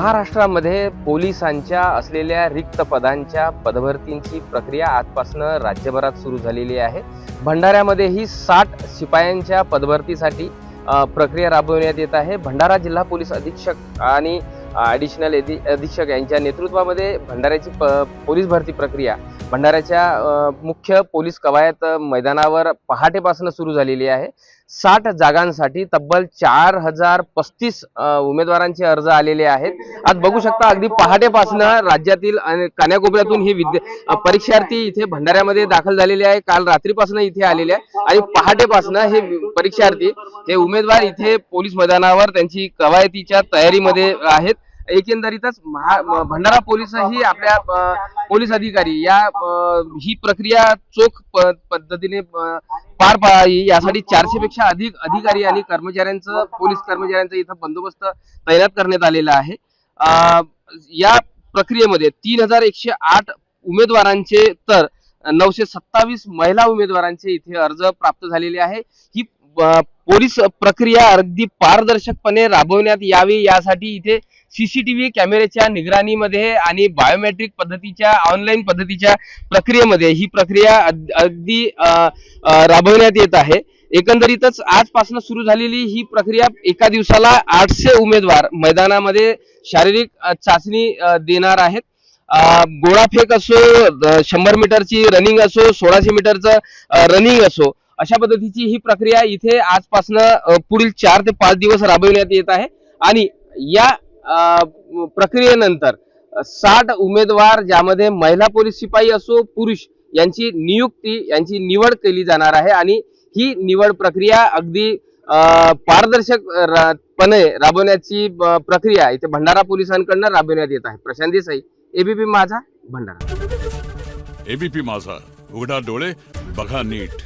महाराष्ट्रामध्ये पोलिसांच्या असलेल्या रिक्त पदांच्या पदभरतींची प्रक्रिया आजपासून राज्यभरात सुरू झालेली आहे. भंडाऱ्यामध्येही साठ शिपायांच्या पदभरतीसाठी प्रक्रिया राबवण्यात येत आहे. भंडारा जिल्हा पोलीस अधीक्षक आणि ॲडिशनल अधीक्षक यांच्या नेतृत्वामध्ये भंडाऱ्याची प पोलीस भरती प्रक्रिया भंडाऱ्याच्या मुख्य पोलीस कवायत मैदानावर पहाटेपासून सुरू झालेली आहे. साठ जागांसाठी तब्बल चार हजार पस्तीस उमेदवारांचे अर्ज आलेले आहेत. आज बघू शकता अगदी पहाटेपासून राज्यातील आणि कान्याकोपऱ्यातून ही विद्या परीक्षार्थी इथे भंडाऱ्यामध्ये दाखल झालेले आहे. काल रात्रीपासून इथे आलेले आहे. आणि पहाटेपासून हे परीक्षार्थी हे उमेदवार इथे पोलीस मैदानावर त्यांची कवायतीच्या तयारीमध्ये आहेत. एकंदरीतच महा भंडारा पोलीसही आपल्या पोलीस अधिकारी या ही प्रक्रिया चोख प- पद्धतीने पार पाडावी यासाठी चारशे पेक्षा अधिक अधिकारी आणि कर्मचाऱ्यांचं पोलीस कर्मचाऱ्यांचा इथं बंदोबस्त तैनात करण्यात आलेला आहे. या प्रक्रियेमध्ये तीन हजार एकशे आठ उमेदवारांचे तर नऊशे सत्तावीस महिला उमेदवारांचे इथे अर्ज प्राप्त झालेले आहे. ही पोलीस प्रक्रिया अगदी पारदर्शकपणे राबवण्यात यावी यासाठी इथे सीसीटीव्ही कॅमेऱ्याच्या निगराणीमध्ये आणि बायोमेट्रिक पद्धतीच्या ऑनलाईन पद्धतीच्या प्रक्रियेमध्ये ही प्रक्रिया अगदी राबवण्यात येत आहे. एकंदरीतच आजपासून सुरू झालेली ही प्रक्रिया एका दिवसाला आठशे उमेदवार मैदानामध्ये शारीरिक चाचणी देणार आहेत. गोळाफेक असो शंभर मीटरची रनिंग असो सोळाशे मीटरचं रनिंग असो अशा पद्धतीची ही प्रक्रिया इथे आजपासून पुढील चार ते पाच दिवस राबविण्यात येत आहे. आणि या प्रक्रियेनंतर साठ उमेदवार ज्यामध्ये महिला पोलीस शिपाई असो पुरुष यांची नियुक्ती यांची निवड केली जाणार आहे. आणि ही निवड प्रक्रिया अगदी पारदर्शक पणे राबवण्याची प्रक्रिया इथे भंडारा पोलिसांकडनं राबवण्यात येत आहे. प्रशांत देसाई एबीपी माझा भंडारा. एबीपी माझा उघडा डोळे बघा नीट.